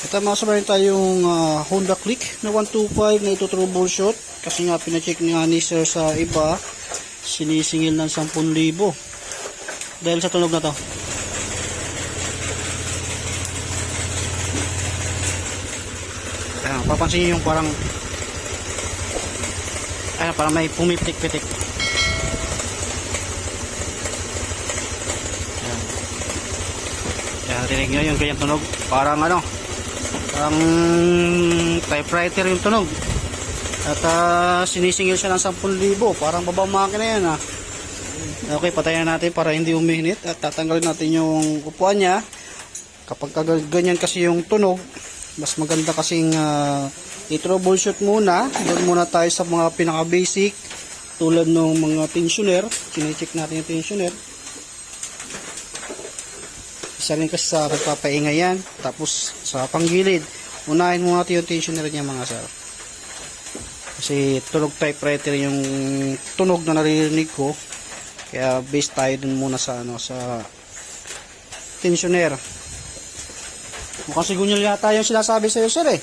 Ito mga sabayan tayong ah, Honda Click na 125 na ito troubleshoot. Kasi nga pinacheck nga ni sir sa iba, sinisingil ng 10,000. Dahil sa tunog na to. Ayan, papansin yung parang Ayan, parang may pumipitik-pitik. Ayan. Ayan, rinig nyo yung ganyang tunog. Parang ano, parang typewriter yung tunog. At ah, sinisingil siya ng 10,000. Parang babang makina yan ah. Okay, patayin natin para hindi umihinit at tatanggalin natin yung upuan niya. Kapag ganyan kasi yung tunog, mas maganda kasing uh, i-troubleshoot muna. Doon muna tayo sa mga pinaka-basic tulad ng mga tensioner. Chine-check natin yung tensioner. Isa rin kasi sa nagpapaingay yan. Tapos sa panggilid, unahin muna natin yung tensioner niya mga sir. Kasi tunog typewriter yung tunog na naririnig ko. Kaya base tayo dun muna sa ano sa tensioner. Mukhang sigunyal yata yung sinasabi sa'yo sir eh.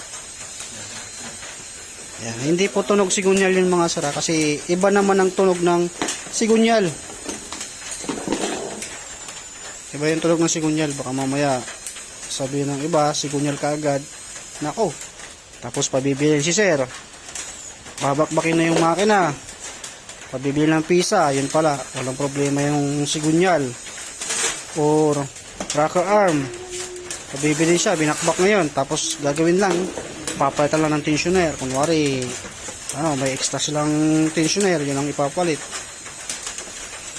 Yan, hindi po tunog sigunyal yung mga sir ah, kasi iba naman ang tunog ng sigunyal. Iba yung tunog ng sigunyal. Baka mamaya sabihin ng iba, sigunyal kaagad. Nako. Tapos pabibilin si sir. Babakbakin na yung makina. Pabibili ng pisa, yun pala, walang problema yung sigunyal. Or rocker arm. Pabibili siya, binakbak ngayon. Tapos gagawin lang, papalitan lang ng tensioner. Kunwari, ano, may extra silang tensioner, yun ang ipapalit.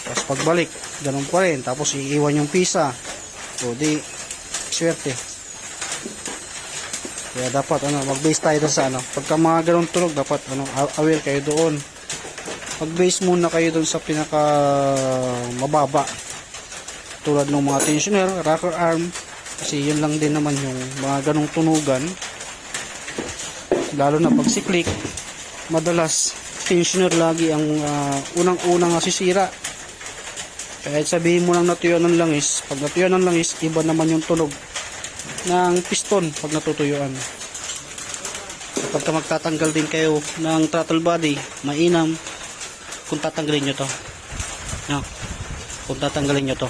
Tapos pagbalik, ganun pa rin. Tapos iiwan yung pisa. O di, swerte. Kaya dapat ano, mag-base tayo dun sa ano. Pagka mga ganun tunog, dapat ano, aware kayo doon mag-base muna kayo dun sa pinaka mababa tulad ng mga tensioner, rocker arm kasi yun lang din naman yung mga ganong tunugan lalo na pag si click madalas tensioner lagi ang ah, unang-unang nasisira kahit sabihin mo lang natuyuan ng langis pag natuyuan ng langis iba naman yung tunog ng piston pag natutuyuan. Kapag ka magtatanggal din kayo ng throttle body mainam kung tatanggalin nyo to. No? kung tatanggalin nyo to.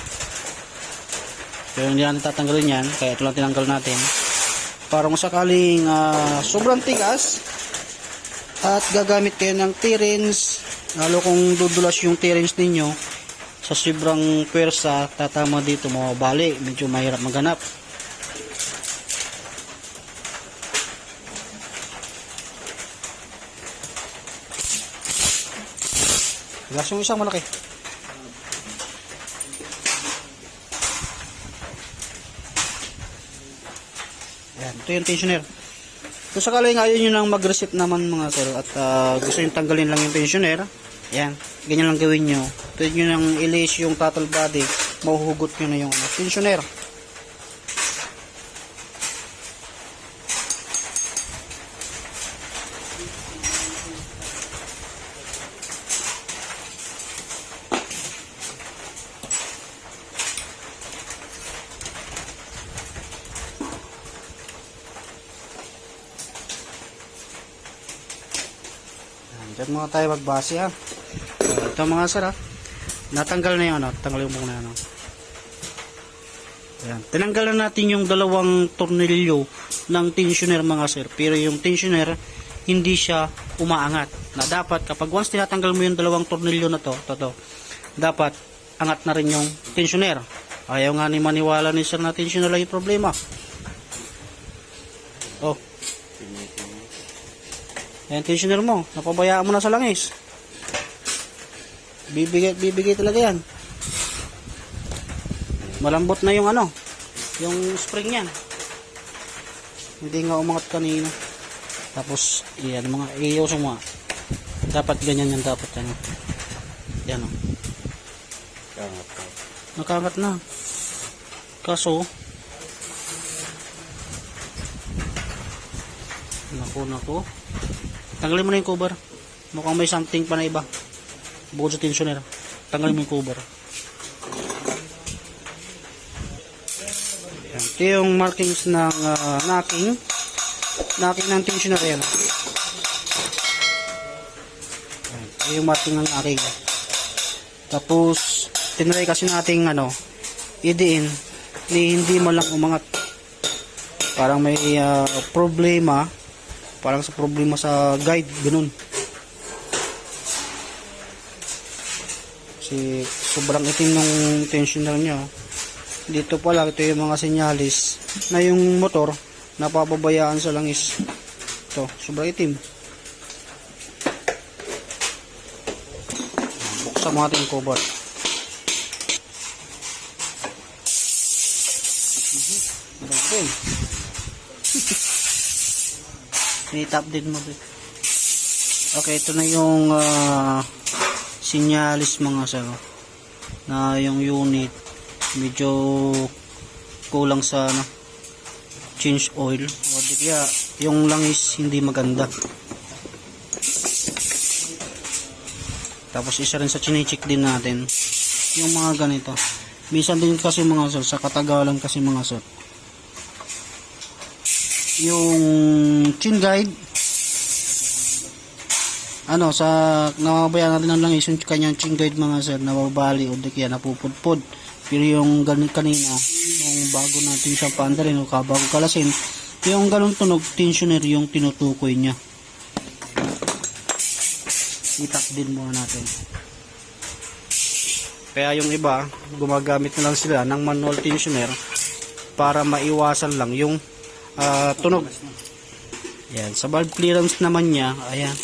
Pero hindi natin tatanggalin yan kaya ito lang tinanggal natin. Para kung sakaling ah, sobrang tigas at gagamit kayo ng T-rings lalo kung dudulas yung T-rings ninyo sa sobrang pwersa tatama dito mababali medyo mahirap maghanap gas yung isang malaki Yan, ito yung tensioner. Kung sakali nga yun nang mag-reset naman mga sir at ah, gusto nyo tanggalin lang yung tensioner, yan, ganyan lang gawin nyo. Pwede nyo nang ilis yung throttle body, mahuhugot nyo na yung ano, tensioner. Yan, Diyan mga tayo magbase ha. So, ito mga sir ha. Natanggal na yung ano, tanggal yung muna ano. Ayan. Tinanggal na natin yung dalawang tornilyo ng tensioner mga sir. Pero yung tensioner, hindi siya umaangat. Na dapat, kapag once tinatanggal mo yung dalawang tornilyo na to, to, to dapat angat na rin yung tensioner. Ayaw nga ni maniwala ni sir na tensioner lang yung problema. Oh. Ayan, tensioner mo. Napabayaan mo na sa langis. Bibigay, bibigay talaga yan. Malambot na yung ano, yung spring yan. Hindi nga umangat kanina. Tapos, yan, mga iyaw mo. Dapat ganyan yan, dapat ano. Yan o. Nakangat na. Kaso, naku, naku. Tanggalin mo na yung cover. Mukhang may something pa na iba. Bukod sa tensioner. Tanggalin mo yung cover. Yan. Ito yung markings ng ah, knocking. Knocking ng tensioner yan. Ayan, Ito yung marking ng knocking. Tapos, tinry kasi nating ano, idiin ni hindi mo lang umangat. Parang may ah, problema. Parang sa problema sa guide, ganun. Kasi sobrang itim ng tensioner niya. Dito pala, ito yung mga senyalis na yung motor napapabayaan sa langis. Ito, sobrang itim. Buksan mo natin yung cover. Grabe. Tinitap din mo. Okay, ito na yung ah, sinyalis mga sir. Na yung unit medyo kulang sa ano, change oil. O di kaya yung langis hindi maganda. Tapos isa rin sa chinecheck din natin yung mga ganito. Minsan din kasi mga sir, sa katagalan kasi mga sir. Yung chin guide, ano, sa nababayaan natin ng langis, yung kanyang chin guide mga sir, nababali o di kaya napupudpud. Pero yung ganun kanina, yung bago natin siya paandarin o kabago kalasin, yung ganun tunog, tensioner yung tinutukoy niya. Itak din muna natin. Kaya yung iba, gumagamit na lang sila ng manual tensioner para maiwasan lang yung ah, tunog. Yan, sa valve clearance naman niya, ayan,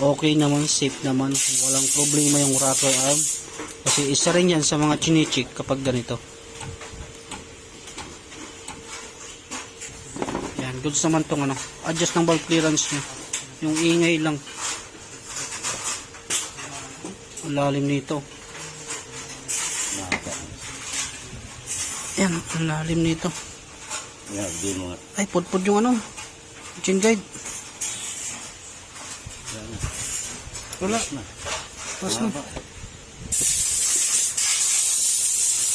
okay naman, safe naman, walang problema yung rocker arm. Kasi isa rin yan sa mga chinichik kapag ganito. Yan, goods naman tong ano, adjust ng valve clearance niya. Yung ingay lang. Ang lalim nito. Yan, ang lalim nito. Ay, pudpud yung ano. Chin guide. Wala. na. Pas na.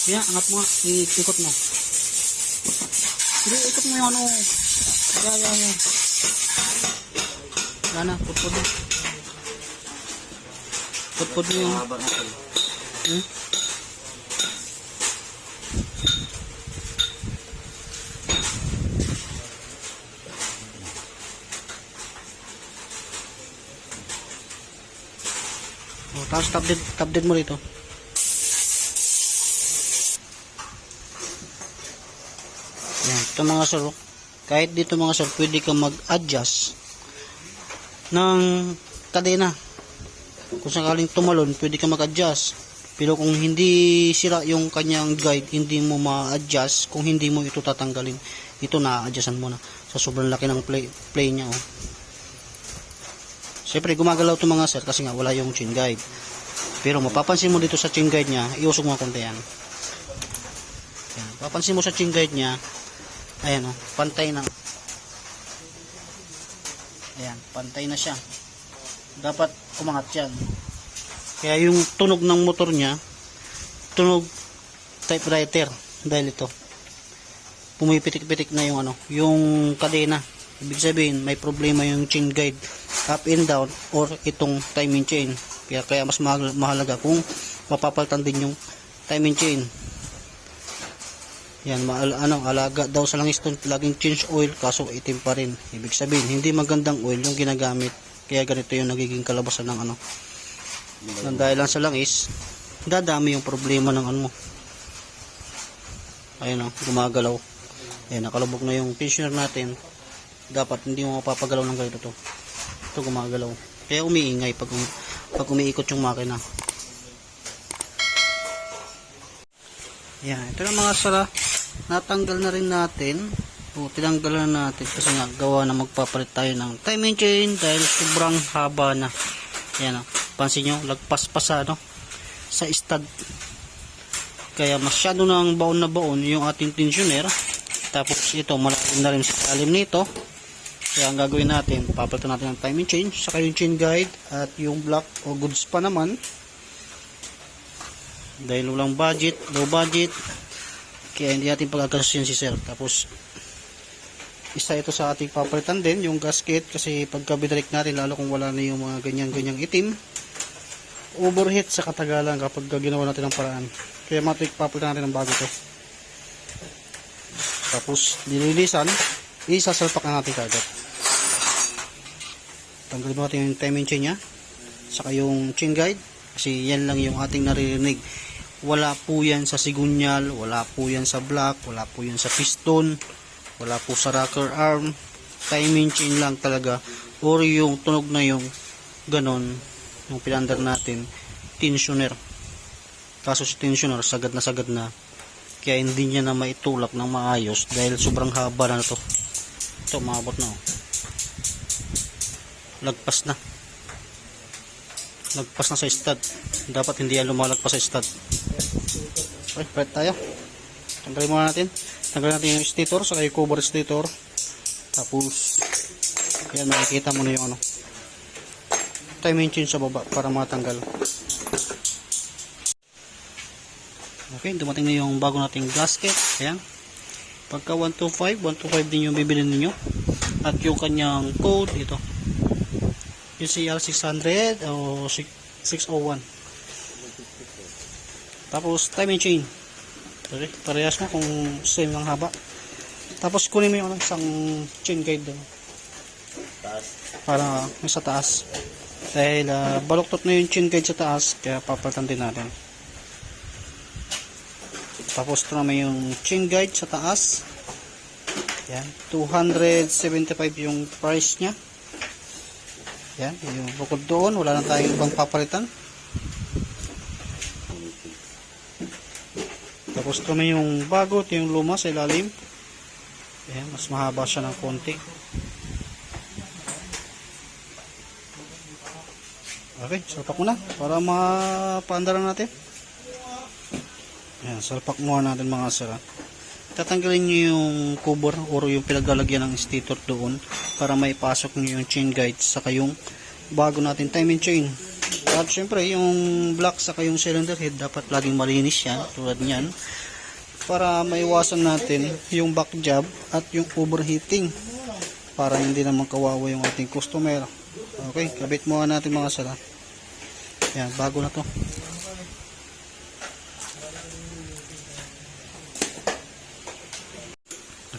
Yan, angat mo nga. Ikot mo. Hindi, ikot mo yung ano. Yan, yan, yan. Wala na, pudpud mo. Pudpud mo yung... Hmm? Tapos tap din, tap din mo rito. Yan, ito mga sir. oh. Kahit dito mga sir, pwede ka mag-adjust ng kadena. Kung sakaling tumalon, pwede ka mag-adjust. Pero kung hindi sira yung kanyang guide, hindi mo ma-adjust kung hindi mo ito tatanggalin. Ito na-adjustan mo na sa sobrang laki ng play, play niya. Oh. Siyempre, gumagalaw ito mga sir kasi nga wala yung chin guide. Pero mapapansin mo dito sa chin guide niya, iusog mo konti yan. yan. Papansin mo sa chin guide niya, ayan oh, pantay na. Ayan, pantay na siya. Dapat umangat yan. Kaya yung tunog ng motor niya, tunog typewriter dahil ito. Pumipitik-pitik na yung ano, yung kadena. Ibig sabihin, may problema yung chain guide up and down or itong timing chain. Kaya kaya mas mahal- mahalaga kung mapapalitan din yung timing chain. Yan, maal, ano, alaga daw sa langis laging change oil kaso itim pa rin. Ibig sabihin, hindi magandang oil yung ginagamit. Kaya ganito yung nagiging kalabasan ng ano. Nang dahil lang sa langis, dadami yung problema ng ano mo. Ayun o, gumagalaw. Ayun, nakalubog na yung tensioner natin. Dapat hindi mo mapapagalaw ng ganito to. Ito gumagalaw. Kaya umiingay pag, um, pag umiikot yung makina. Yan, ito na mga sara. Natanggal na rin natin. O, tinanggal na natin kasi nga gawa na magpapalit tayo ng timing chain dahil sobrang haba na. Yan o. Pansin nyo, lagpas pa sa ano, sa stud. Kaya masyado ang baon na baon yung ating tensioner. Tapos ito, malalim na rin sa alim nito. Kaya ang gagawin natin, papalitan natin ng timing chain, saka yung chain guide at yung block o goods pa naman. Dahil walang budget, low budget, Kaya hindi natin pagkakasusin si sir. Tapos, isa ito sa ating papalitan din, yung gasket. Kasi pagka binalik natin, lalo kung wala na yung mga ganyan-ganyang itim, overheat sa katagalan kapag ginawa natin ng paraan. Kaya matik papalitan natin ng bago to. Tapos, nililisan, isasalpak na natin kagad. Tanggalin natin yung timing chain niya. Saka yung chain guide. Kasi yan lang yung ating naririnig. Wala po yan sa sigunyal, wala po yan sa block, wala po yan sa piston, wala po sa rocker arm. Timing chain lang talaga. Or yung tunog na yung ganon, yung pinandar natin, tensioner. Kaso si tensioner, sagad na sagad na. Kaya hindi niya na maitulak ng maayos dahil sobrang haba na to. Ito, maabot na oh. Lagpas na. Lagpas na sa stud. Dapat hindi yan lumalagpas sa stud. Okay, prep tayo. Tanggalin muna natin. Tanggalin natin yung stator, saka yung cover stator. Tapos, yan makikita mo na yung ano. Chain sa baba para matanggal. Okay, dumating na yung bago nating gasket. Ayan. Pagka 125, 125 din yung bibili ninyo. At yung kanyang code, ito. Yung CL600 o 601. Tapos, timing chain. Okay, parehas mo kung same ng haba. Tapos, kunin mo yung ano, isang chain guide doon. Taas. Para yung sa taas. Dahil ah, baluktot na yung chain guide sa taas, kaya papalitan din natin. Tapos ito naman yung chain guide sa taas. Yan. 275 yung price niya. Yan. Yung bukod doon, wala na tayong ibang papalitan. Tapos ito naman yung bago, ito yung luma sa ilalim. Yan. Mas mahaba siya ng konti. Okay, salpak muna para mapaandaran natin. Ayan, salpak muna natin mga sira. Tatanggalin nyo yung cover or yung pinaglalagyan ng stator doon para maipasok nyo yung chain guide saka yung bago natin timing chain. At syempre yung block saka yung cylinder head dapat laging malinis yan tulad niyan para maiwasan natin yung back job at yung overheating para hindi naman kawawa yung ating customer. Okay, kabit muna natin mga sala. Yan, bago na to.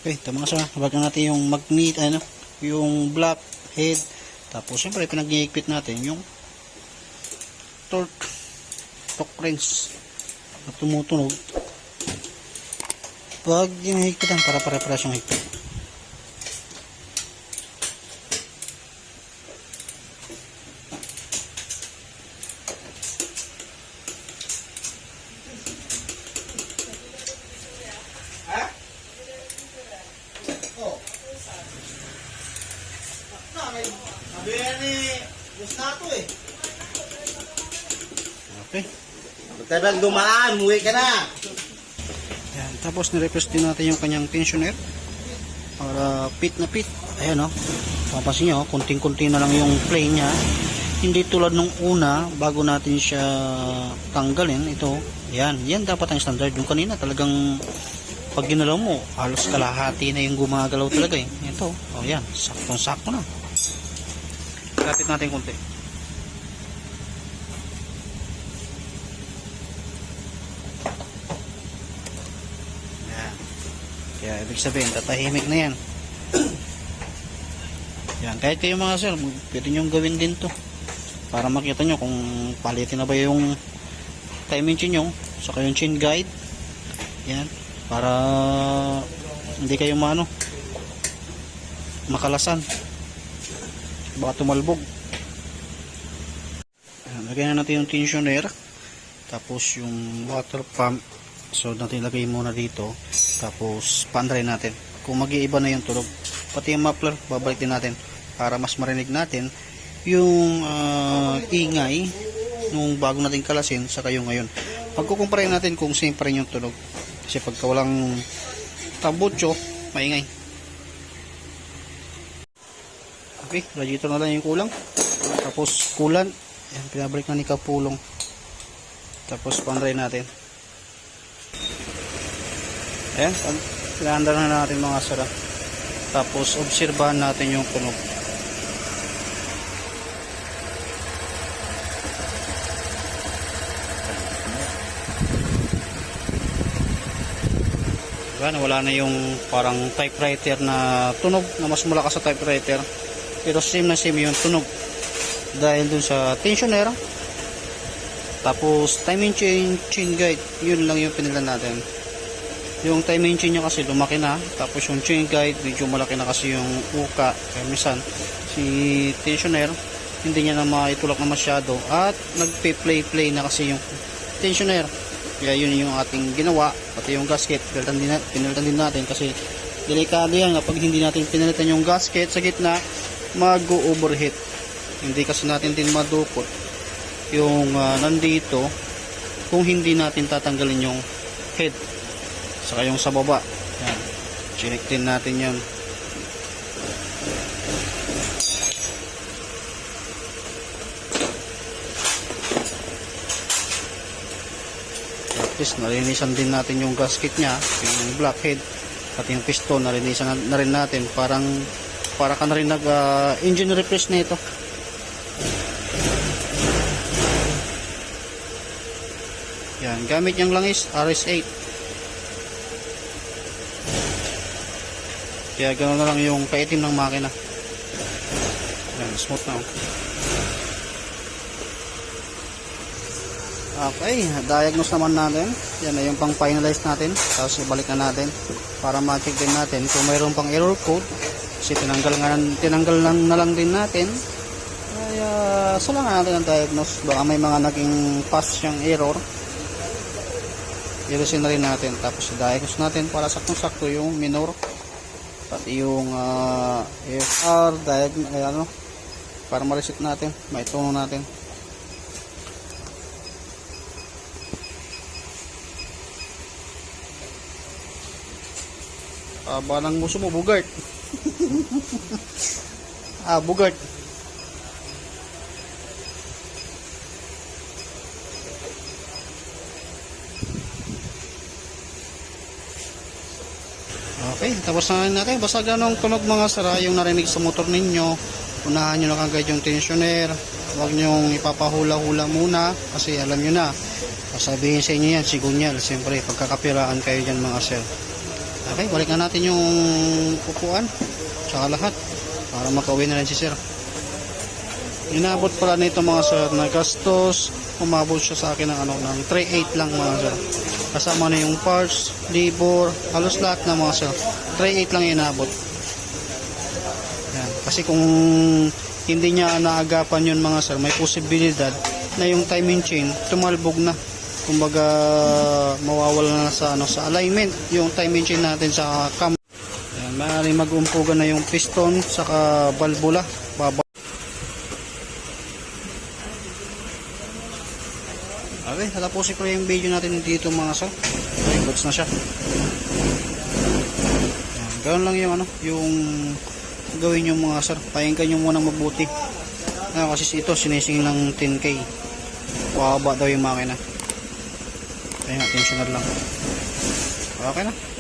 Okay, ito mga sala. Bagyan natin yung magnet, ano, yung black head. Tapos, syempre, pinag-iikpit natin yung torque, torque wrench na tumutunog. Pag yung higpitan, para pare-pares yung higpit. Okay. Ka dumaan, muwi ka na. Yan. Tapos nirequest din natin yung kanyang tensioner para fit na fit. Ayan o. Oh. Papansin nyo, kunting-kunti na lang yung plane niya. Hindi tulad nung una, bago natin siya tanggalin, ito. Yan. Yan dapat ang standard. Yung kanina talagang pag ginalaw mo, halos kalahati na yung gumagalaw talaga eh. Ito. O yan. Saktong-sakto na. Kapit natin kunti. Ibig sabihin, tatahimik na yan. Yan, kahit kayo mga sir, pwede nyo gawin din to. Para makita nyo kung palitin na ba yung timing chain nyo, saka yung chain guide. Yan, para hindi kayo maano, makalasan. Baka tumalbog. Yan, lagyan na natin yung tensioner. Tapos yung water pump. So natin ilagay muna dito. Tapos pandry natin. Kung mag-iiba na yung tunog. Pati yung muffler, babalik din natin. Para mas marinig natin yung ah, ingay nung bago natin kalasin saka yung ngayon. Pagkukumpare natin kung same pa rin yung tunog. Kasi pagka walang tambutso, maingay. Okay, radiator na lang yung kulang. Tapos kulan, yan, pinabalik na ni Kapulong. Tapos pandry natin. Ayan, pag na natin mga sir. ah. Tapos, obserbahan natin yung tunog. Diba, wala na yung parang typewriter na tunog na mas malakas sa typewriter. Pero same na same yung tunog. Dahil dun sa tensioner. Tapos timing chain, chain guide. Yun lang yung pinila natin. Yung timing chain niya kasi lumaki na. Tapos yung chain guide, medyo malaki na kasi yung uka. Kaya minsan, si tensioner, hindi niya na maitulak na masyado. At nagpe-play-play na kasi yung tensioner. Kaya yun yung ating ginawa. Pati yung gasket, pinalitan din, na- pinalitan din natin kasi delikado yan kapag hindi natin pinalitan yung gasket sa gitna, mag-overheat. Hindi kasi natin din madukot yung ah, nandito kung hindi natin tatanggalin yung head saka yung sa baba. Yan. Chinik din natin yan. At least narinisan din natin yung gasket nya yung blackhead at yung piston narinisan na, rin natin. Parang para ka na rin nag ah, engine refresh na ito Yan, gamit niyang langis RS8. Kaya gano'n na lang yung kaitim ng makina. Yan, smooth na. oh. Okay, diagnose naman natin. Yan na yung pang finalize natin. Tapos ibalik na natin para ma-check din natin kung mayroon pang error code. Kasi tinanggal, nga, tinanggal lang na lang din natin. Kaya sa lang natin ang diagnose. Baka may mga naging pass siyang error ilusin na rin natin tapos i-diagnose natin para saktong-sakto yung minor pati yung uh, AFR diag ay, ano para ma-reset natin maituno natin Aba ng muso mo, Bugart. ah, Bugart. Okay, tapos na natin. Basta ganong tunog mga sara yung narinig sa motor ninyo. Unahan nyo na kagad yung tensioner. Huwag nyo ipapahula-hula muna kasi alam nyo na. Sasabihin sa inyo yan, sigunyal. Siyempre, pagkakapiraan kayo dyan mga sir. Okay, balik na natin yung upuan. Tsaka lahat. Para makauwi na rin si sir. Inabot pala nito mga sir na gastos. Umabot siya sa akin ng ano ng 3.8 lang mga sir. Kasama na yung parts, labor, halos lahat na mga sir. 3.8 lang inabot. Yan. Kasi kung hindi niya naagapan yun mga sir, may posibilidad na yung timing chain tumalbog na. Kumbaga mawawala na sa ano sa alignment yung timing chain natin sa cam. Yan, maaari mag-umpugan na yung piston saka valvula. Baba Okay, tatapusin ko yung video natin dito mga sir. Okay, goods na siya. Ganoon lang yung ano, yung gawin yung mga sir. Pahinggan nyo muna mabuti. Ano, kasi ito sinising ng 10k. Wababa daw yung makina. Kaya nga, tensioner lang. Okay na.